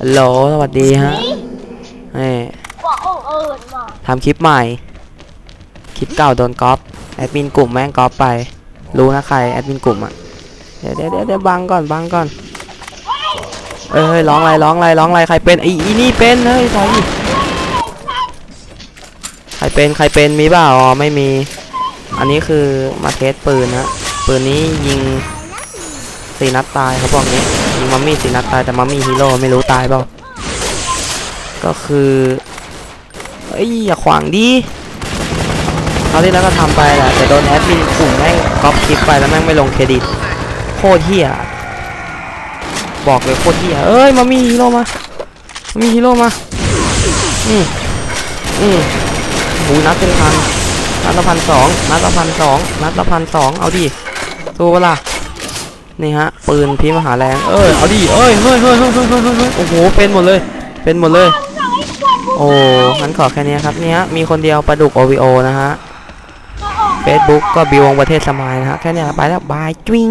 ฮัลโหลสวัสดีฮะนี่บอกองเอิญมาทำคลิปใหม่ คลิปเก่าโดนก๊อป แอดมินกลุ่มแม่งก๊อปไป รู้นะใคร แอดมินกลุ่มอะเดี๋ยวเดี๋ยวเดี๋ยวเดี๋ยวบังก่อนบังก่อน เอ้ยเฮ้ยร้องอะไรร้องอะไรร้องอะไรใครเป็นไอ้อีนี่เป็นเฮ้ยใครใครเป็นใครเป็นมีเปล่าอ๋อไม่มี อันนี้คือมาเทสปืนนะปืนนี้ยิง สี่นัดตายเขาบอกนี้ยิงมัมมี่สี่นัดตายแต่มัมมี่ฮีโร่ไม่รู้ตายเปล่าก็คือเอ้ยอย่าขวางดิคราที่แล้วก็ทำไปแหละแต่โดนแอดมินกลุ่มแม่งก๊อปคลิปไปแล้วแม่งไม่ลงเครดิตโคตรเหี้ยบอกเลยโคตรเหี้ยเอ้ยมัมมี่ฮีโร่มามัมมี่ฮีโร่มาอืมอืมหูนัดเป็นพันนัดละพันสองนัดละพันสองนัดละพันสองเอาดิสู้ปะล่ะ นี่ฮะปืนพีมหาแรงเอ้ยเอาดิเอ้ยเฮ้ยเฮ้ยเฮ้ยเฮ้ยเฮ้ยโอ้โหเป็นหมดเลย เป็นหมดเลย โอ้งั้นขอแค่นี้ครับเนี่ยมีคนเดียวประดุก OVO นะฮะ Facebook ก็บิววงประเทศสมายนะฮะแค่นี้ไปแล้วบายจิ้ง